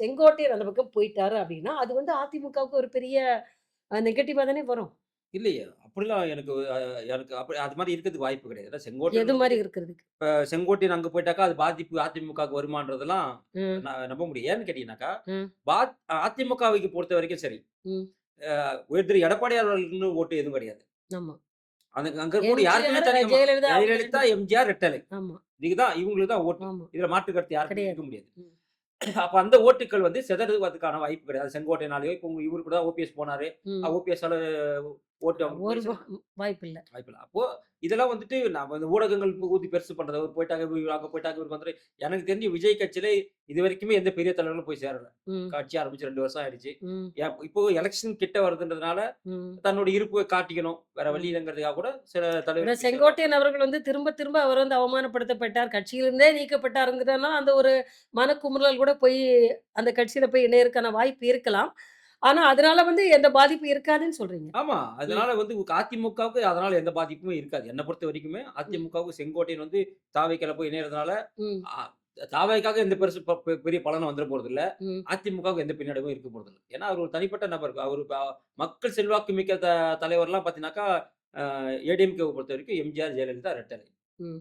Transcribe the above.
செங்கோட்டையன் அந்த பக்கம் போயிட்டாரு அப்படின்னா, அது வந்து அதிமுகவுக்கு ஒரு பெரிய அ நெகட்டிவா தானே வரும். இல்லையே! அப்படிலாம் எனக்கு எனக்கு அப்படி அது மாரி இருக்கிறதுக்கு வாய்ப்பு கிடையாது. ஏன்னா செங்கோட்டையன் எது வந்து மாரி இருக்கிறதுக்கு? இப்ப செங்கோட்டையன் அங்க போயிட்டாக்கா, அது பாதிப்பு அதிமுகவுக்கு வருமான்றதெல்லாம் ம். நான் நம்ப முடியும். ஏன்னு கேட்டீங்கன்னாக்கா. பாத் அதிமுகவைக்கு பொறுத்தவரைக்கும் சரி. ம். அ ஒரு திரு எடப்பாடியார் அவர்களுக்குன்னு ஓட்டு எதுவும் கிடையாது. ஜெயலலிதா அவங்க ஜெயலலிதா, 2 எம்ஜிஆர், ரெட்டலை. ஆமா, இதுக்கு தான் இவங்களுக்கு தான் ஓட்டு. இதுல மாற்று கருத்து யாருக்கும் முடியாது. அப்ப அந்த ஓட்டுக்கள் வந்து சிதறுவதற்கான வாய்ப்பு கிடையாது. செங்கோட்டையனாலயோ, இப்ப இவரு கூட ஓபிஎஸ் போனாரு. ம். ஒரு. அப்போ இதெல்லாம் வந்துட்டு நம்ம இந்த ஊடகங்கள் ஊத்தி பெருசு பண்றது. அவரு போயிட்டாங்க, இவரு அங்க போயிட்டாங்க, வந்துட்டு எனக்கு தெரிஞ்சு விஜய் கட்சியில இதுவரைக்குமே எந்த பெரிய தலைவர்களும் போய் சேரல. கட்சி ஆரம்பிச்சு 2 வருஷம் ஆயிடுச்சு. இப்போ எலக்ஷன் கிட்ட வருதுன்றதுனால. தன்னோட இருப்ப காட்டிக்கணும். வேற வழி. இல்லங்கிறதுக்காக கூட சில சேருவாங்க. செங்கோட்டையன் அவர்கள் வந்து திரும்ப திரும்ப அவர் வந்து அவமானப்படுத்தப்பட்டார். கட்சியிலிருந்தே நீக்கப்பட்டாருங்கிறதுனால அந்த ஒரு மனக்குமுறல் கூட போய் அந்த கட்சியில போய் இணையறதுக்கான வாய்ப்பு இருக்கலாம். ஆனா அதனால வந்து எந்த பாதிப்பு இருக்காதுன்னு சொல்றீங்க. ஆமா. அதனால வந்து அதிமுகவுக்கு அதனால எந்த பாதிப்புமே இருக்காது. என்ன பொறுத்த வரைக்குமே. அதிமுகவுக்கு செங்கோட்டையன் வந்து தாவேக்கால போய் இணையறதுனால, தாவேக்காக எந்த பெருசு பெரிய பலனும் வந்துற போறதில்ல. ம். அதிமுகவுக்கு எந்த பின்னடைவும் இருக்க போறதில்ல. ஏன்னா, அவர் ஒரு தனிப்பட்ட நபர். அவரு மக்கள் செல்வாக்கு மிக்க த தலைவர்லாம் பார்த்தீங்கன்னாக்கா, அ ஏடிஎம்கேவ பொறுத்தவரைக்கும் எம்ஜிஆர், ஜெயலலிதா, ரெட்டலை. ம்.